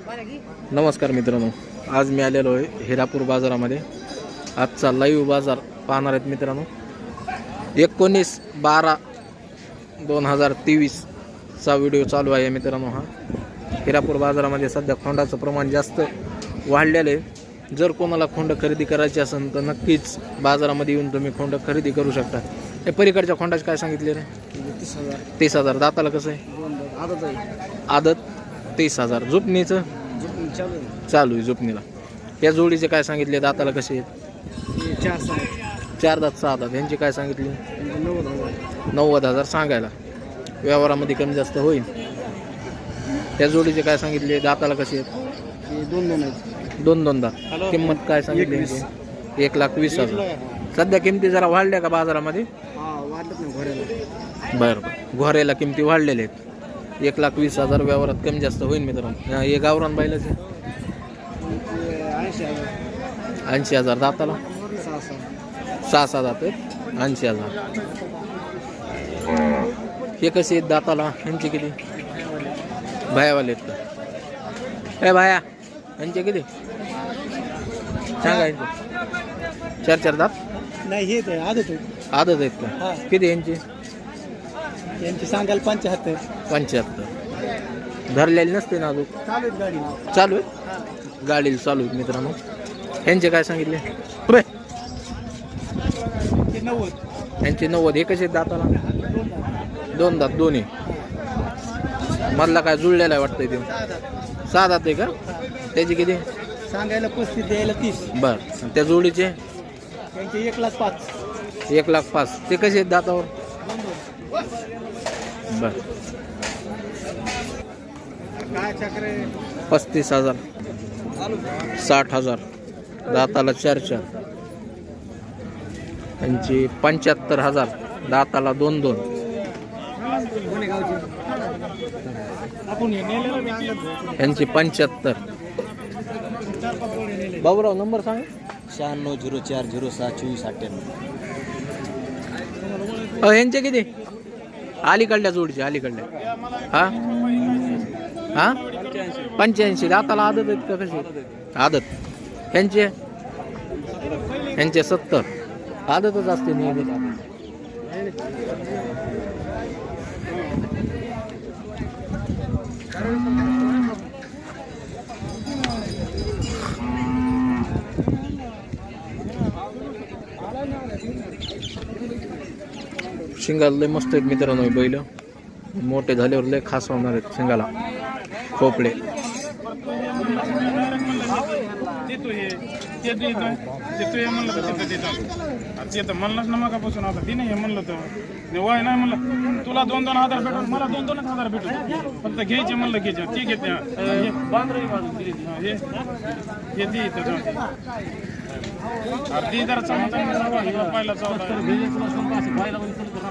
नमस्कार मित्रांनो आज मी आलेलो आहे हिरापूर बाजारामध्ये. आजचा लाईव्ह बाजार पाहणार आहेत मित्रांनो. एकोणीस बारा दोन हजार तेवीसचा व्हिडिओ चालू आहे मित्रांनो हा. हिरापूर बाजारामध्ये सध्या खोंडाचं प्रमाण जास्त वाढलेलं आहे. जर कोणाला खोंड खरेदी करायची असेल तर नक्कीच बाजारामध्ये येऊन तुम्ही खोंड खरेदी करू शकता. हे पलीकडच्या खोंडाचे काय सांगितले रे तीस हजार. तीस हजार. दाताला कसं आहे? दोन आदत आहे. आदत. तीस हजार. जुपणीचं झोपून चालू आहे जुपणीला या जोडीचे काय सांगितले? दाताला कसे आहेत? चार. चार दात सहा दात. यांची काय सांगितली? नव्वद हजार सांगायला. व्यवहारामध्ये कमी जास्त होईल. त्या जोडीचे काय सांगितले? दाताला कसे आहेत? दोन दोन आहेत दोन दोन दात किंमत काय सांगितली? एक लाख वीस हजार. सध्या किमती जरा वाढल्या का बाजारामध्ये? बरं बरं. घोऱ्याला किमती वाढलेल्या आहेत. एक लाख वीस हजार व्यवहारात कमी जास्त होईल मित्रांनो. हे गावरान बैलाचे ऐंशी हजार दाताला. सहा सहा दात आहेत. ऐंशी हजार. हे कसे आहेत दाताला? यांचे किती? भायावाले आहेत का? ए भाया यांचे किती? सांगा यांचे. चार चार दात? नाही हे आदत आहे आदत आहेत का? किती यांचे? यांची सांगायला पंच्याहत्तर पंच्याहत्तर धरलेले नसते ना अजून? चालू गाडी. चालू आहे गाडीला चालू आहेत मित्रांनो. यांचे काय सांगितले? बे नव्वद. यांचे नव्वद. हे कसे दाताला? दोन दात दोन्ही. मधला काय जुळलेला आहे वाटतंय ते? सहा दात. आहे का? त्याची किती? सांगायला पस्तीस द्यायला तीस. बर. त्या जोडीचे? त्यांचे एक लाख पाच. एक लाख पाच. ते कसे आहेत दातावर? बर. पस्तीस हजार. साठ हजार. दाताला चार चार यांची पंच्याहत्तर हजार. दाताला दोन दोन. यांची पंच्याहत्तर. बाबूराव नंबर सांग. शहाण्णव झिरो चार झिरो सहा चोवीस अठ्ठ्याण्णव. अ यांचे किती? अलीकडल्या जोडचे अलीकडल्या. हा? हा? पंच्याऐंशी. दाताला आदत आहेत का कशी? आदत. यांचे? ह्यांचे सत्तर. आदतच असते नेहमी. शिंगाला लय मस्त आहेत मित्रांनो बैल. मोठे झाल्यावर लय खास होणार आहेत शिंगाला. खोपडे म्हणलं तर म्हणलंच ना मगापासून आता. तिने हे म्हणलं तर. वय नाही म्हणलं. तुला दोन दोन हजार भेटून मला दोन दोनच हजार भेटून. फक्त घ्यायचे म्हणलं घ्यायचे ठीक आहे ती. घेते हे. ती चांगलं पहिला चावला.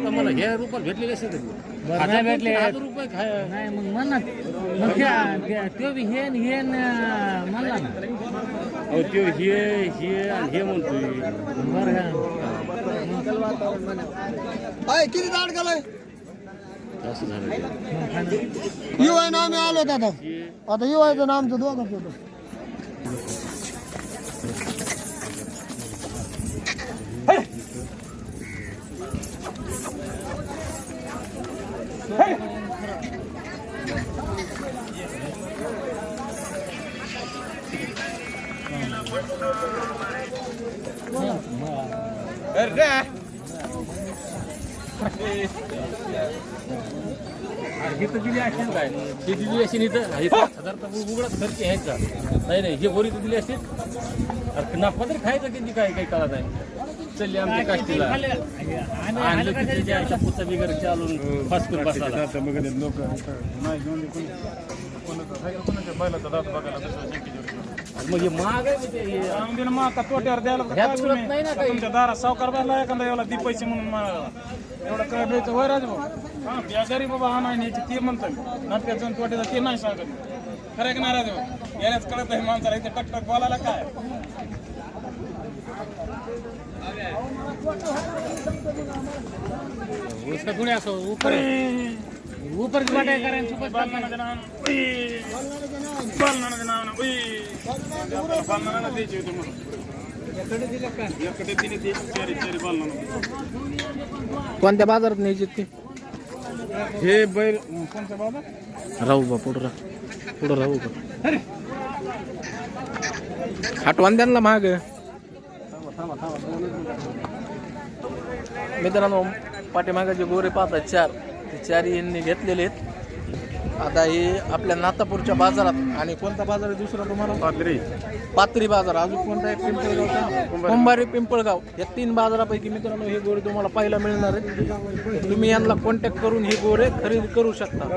मला हे रुपये भेटले कसे तरी. नाही भेटले. रुपये खाय नाही मग त्या- त्या- बी हे न हे न म्हणला ना. अहो तो हे हे आणि हे म्हणतोय. बरं किती दाड गेलाय? का असं झालं ते. युवाय नाव मी आलो आता आता युवायचं नाव आमचं दोघं होतं. दिली असेल काय ती दिली असेल इथं पाच हजार तर उघडच खर्च घ्यायचा नाही नाही हे बोरी तर दिली असेल अरे नफा तरी खायचं किती काय काही कळत आहे चलली आमच्या काष्टीला. आणलं की त्याच्या आईच्या पुढचा बिगर चालून फास करून बसायला. हे महाग आहे म्हणजे. जाऊन मग का तोट्यावर द्यायला. तुमच्या दारात सावकार बसला एखादा एवढा दी पैसे म्हणून एवढं काय द्यायचं होय राज भाऊ? हा गरीब बाबा हा नाही न्यायची ते म्हणतो मी नाटकाचं आणि तोट्याचं ते नाही सांगत. खरं की नाही राज भाऊ? यालाच कळत आहे माणसाला इथे टक टक बोलायला काय? उसका कोणी असं ऊपर ऊपर वाटाय करायचं सुपर बालनानाचं नाव ना. उई. बालनानाचं नाव ना. उई. आपल्याला बालनानाला द्यायची होती म्हणून एकडे दिले ते चारी चारी बालनाना कोणत्या बाजारात न्यायची ती हे बैल कोणत्या बाबा राहू बा पुढं राहू पुढं राहू का आठवण द्या ना महाग मित्रांनो पाठीमागाचे गोरे पाहतात चार ते चारही यांनी घेतलेले आहेत. आता हे आपल्या नातापूरच्या बाजारात आणि कोणता बाजार आहे दुसरा तुम्हाला? पात्री पात्री बाजार. अजून कोणता आहे? पिंपळगाव कुंभारी. पिंपळगाव. या तीन बाजारापैकी मित्रांनो हे गोरे तुम्हाला पाहायला मिळणार आहेत. तुम्ही यांना कॉन्टॅक्ट करून हे गोरे खरेदी करू शकता.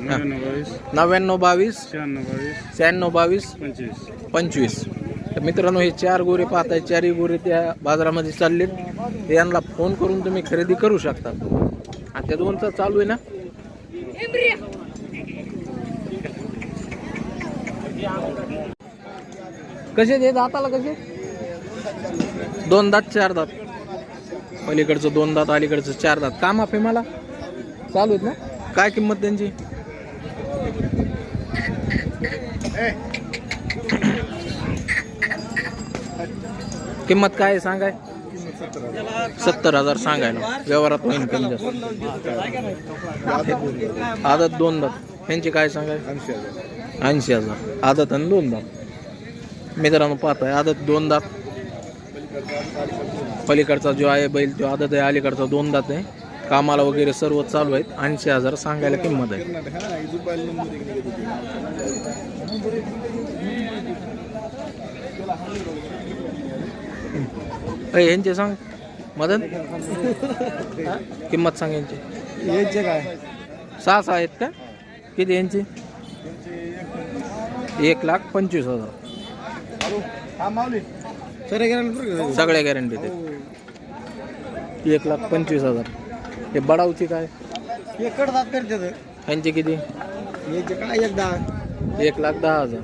नव्याण्णव बावीस. नव्याण्णव बावीस. शहाण्णव बावीस. शहाण्णव बावीस. पंचवीस. पंचवीस. तर मित्रांनो हे चार गोरे पाहताय चारही गोरे त्या बाजारामध्ये चाललेत. ते यांना फोन करून तुम्ही खरेदी करू शकता. आणि त्या दोनचा चालू आहे ना? कसे ते दाताला कसे? दोन दात चार दात. पलीकडचं दोन दात अलीकडचं चार दात. काम आहे मला? चालू आहेत ना? काय किंमत त्यांची? किंमत काय आहे? सांगाय. सत्तर हजार सांगायला व्यवहारात होईल कमी जास्त. आदत दोन दात. यांची काय सांगाय? ऐंशी हजार. आदत आणि दोन दात. मित्रांनो पाहताय आदत दोन दात. पलीकडचा जो आहे बैल तो आदत आहे. अलीकडचा दोन दात आहे. कामाला वगैरे सर्व चालू आहेत. ऐंशी हजार सांगायला किंमत आहे. अय, यांचे सांग. मदन? किंमत सांग यांची. यायचे काय? सहा सहा आहेत का? किती यांची? एक लाख पंचवीस हजार. सर गेला सगळ्या गॅरंटी एक लाख पंचवीस हजार. हे बडावची काय? एकड दात करते यांची किती? यायचे काय? एकदा एक लाख दहा हजार.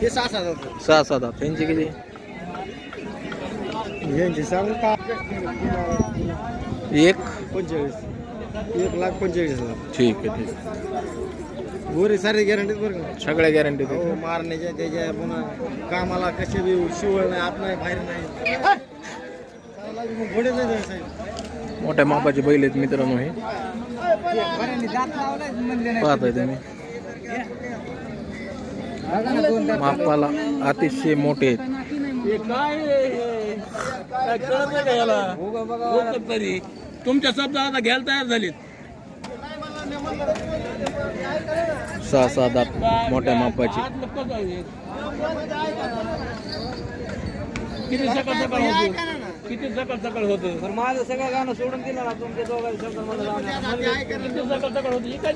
हे सहा सहा दात सहा सात यांची किती? यांचे सांग का एक. पंचेचाळीस. एक लाख पंचेचाळीस हजार. ठीक आहे ठीक आहे. गोरे सारे गॅरंटीत बरं का? सगळ्या गॅरंटी हो मारण्याच्या त्याच्या पुन्हा कामाला कसे बी शिवळ नाही आत नाही बाहेर नाही. चांगला बी मग घोडे नाही साहेब. मोठ्या मापाचे बैल आहेत मित्रांनो हे. पाहताय तुम्ही. मापाला अतिशय मोठे तरी. तुमच्या शब्द आता घ्यायला तयार झालीत. सहा सहा दात मोठ्या मापाचे? किती सकाळ सकाळ होतो किती सकाळ सकाळ होतं माझं सगळं गाणं सोडून दिलं ना तुमच्या दोघांचं शब्द मला किती सकाळ सकाळ होतं काय